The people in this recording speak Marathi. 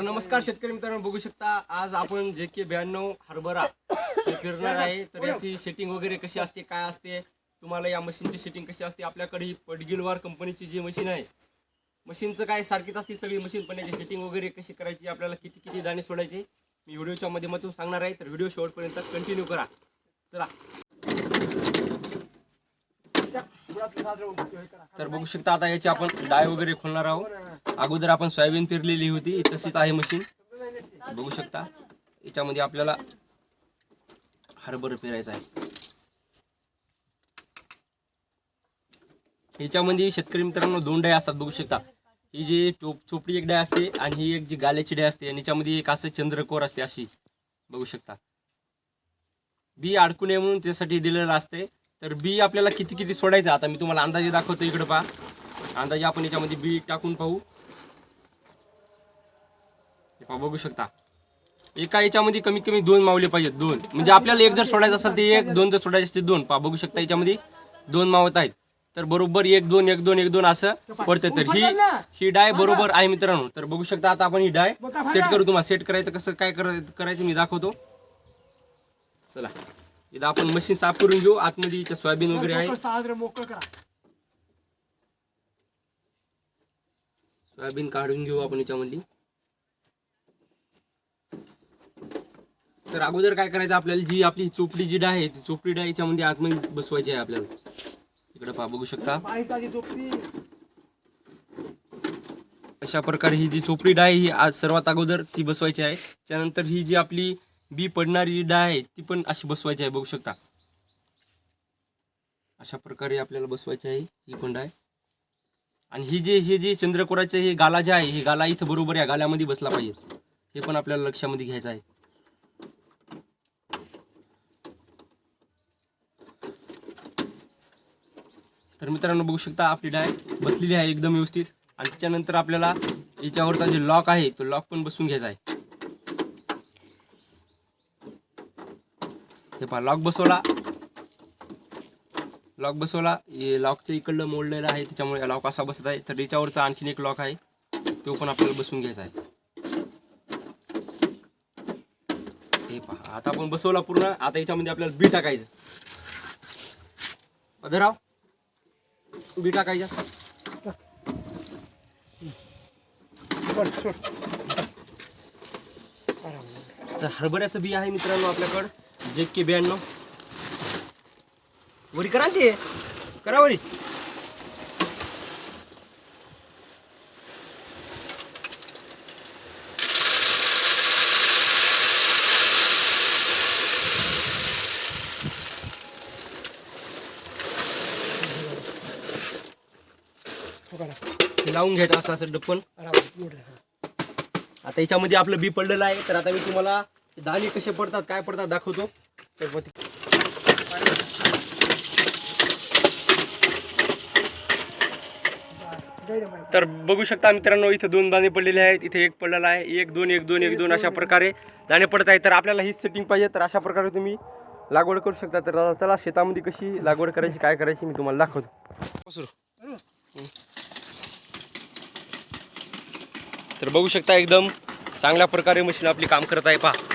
नमस्कार शेतकरी मित्रांनो बघू शकता आज आपण जे के ब्याण्णव हरभरा फिरणार आहे. तर याची सेटिंग वगैरे कशी असते काय असते? तुम्हाला या मशीनची सेटिंग कशी असते? आपल्याकडे ही पडगिलवार कंपनीची जी मशीन आहे मशीनचं काय सारखीच असते सगळी मशीन पण याची सेटिंग वगैरे कशी करायची आपल्याला किती किती दाणे सोडायचे मी व्हिडिओच्या माध्यमातून सांगणार आहे. तर व्हिडिओ शेवटपर्यंत कंटिन्यू करा. चला. तर बघू शकता आता याची आपण डाय वगैरे खोलणार आहोत. अगोदर आपण सोयाबीन पेरलेली होती. तशीच आहे मशीन. बघू शकता. याच्यामध्ये आपल्याला हरभर पेरायचा आहे. याच्यामध्ये शेतकरी मित्रांनो दोन डाय असतात. बघू शकता. ही जी टोप चोपडी एक डाय असते आणि ही एक जी गाल्याची डाय असते. आणि याच्यामध्ये एक असं चंद्रकोर असते अशी. बघू शकता. बी अडकू नये म्हणून त्यासाठी दिलेलं असते. तर बी आपल्याला किती किती सोडायचं? आता मी तुम्हाला अंदाजे दाखवतो इकडे पहा. अंदाजे आपण याच्यामध्ये बी टाकून पाहू. पहा बघू शकता. एका याच्यामध्ये कमीत कमी दोन मावले पाहिजेत दोन. म्हणजे आपल्याला एक जर सोडायचं असेल तर एक दोन जर सोडायचे असते दोन. पहा बघू शकता याच्यामध्ये दोन मावत आहेत. तर बरोबर एक दोन एक दोन एक दोन असं पडतं. तर ही ही डाय बरोबर आहे मित्रांनो. तर बघू शकता आता आपण ही डाय सेट करू तुम्हाला. सेट करायचं कसं काय करायचं मी दाखवतो. चला. इथं आपण मशीन साफ करून घेऊ. आतमध्ये इथं सोयाबीन वगैरे आहे. सोयाबीन काढून घेऊ आपण याच्यामध्ये. तर अगोदर काय करायचं आपल्याला? जी आपली चोपडी जी डाय आहे ती चोपडी डाय याच्यामध्ये आतमध्ये बसवायची आहे आपल्याला. इकडे पहा बघू शकता. अशा प्रकारे ही जी चोपडी डाय ही आज सर्वात अगोदर ती बसवायची आहे. त्यानंतर ही जी आपली बी पडणारी जी डाय आहे ती पण अशी बसवायची आहे बघू शकता. अशा प्रकारे आपल्याला बसवायची आहे ही पण डाय आणि ही जी ही जी चंद्रकोराचे हे गाला जे आहे हे गाला इथं बरोबर या गाल्यामध्ये बसला पाहिजे. हे पण आपल्याला लक्षामध्ये घ्यायचं आहे. तर मित्रांनो बघू शकता आपली डाय बसलेली आहे एकदम व्यवस्थित. आणि त्याच्यानंतर आपल्याला याच्यावरचा जे लॉक आहे तो लॉक पण बसून घ्यायचा आहे. हे पहा लॉक बसवला. लॉक बसवला. हे लॉकचं इकडलं मोडलेलं आहे त्याच्यामुळे लॉक असा बसत आहे. तर याच्यावरचा आणखीन एक लॉक आहे. तो पण आपल्याला बसून घ्यायचा आहे. हे पहा आता आपण बसवला पूर्ण. आता याच्यामध्ये आपल्याला बी टाकायचं. अधराव बी टाकायचं. तर हरभऱ्याचं बी आहे मित्रांनो आपल्याकडं. जे के ब्याण्णव. वरी करा ना ते. करा वरी. लावून घ्यायचं असं असं डप्पन. आता याच्यामध्ये आपलं बी पडलेलं आहे तर आता मी तुम्हाला दाणे कसे पडतात काय पडतात दाखवतो. तर मग ते- तर बघू शकता मित्रांनो इथे दोन दाणे पडलेले आहेत इथे एक पडलेला आहे. एक दोन एक दोन एक दोन अशा प्रकारे दाणे पडत आहेत. तर आपल्याला ही सेटिंग पाहिजे तर अशा प्रकारे तुम्ही लागवड करू शकता. तर आता चला शेतामध्ये कशी लागवड करायची काय करायची मी तुम्हाला दाखवतो. तर बघू शकता एकदम चांगल्या प्रकारे मशीन आपली काम करत आहे. पहा.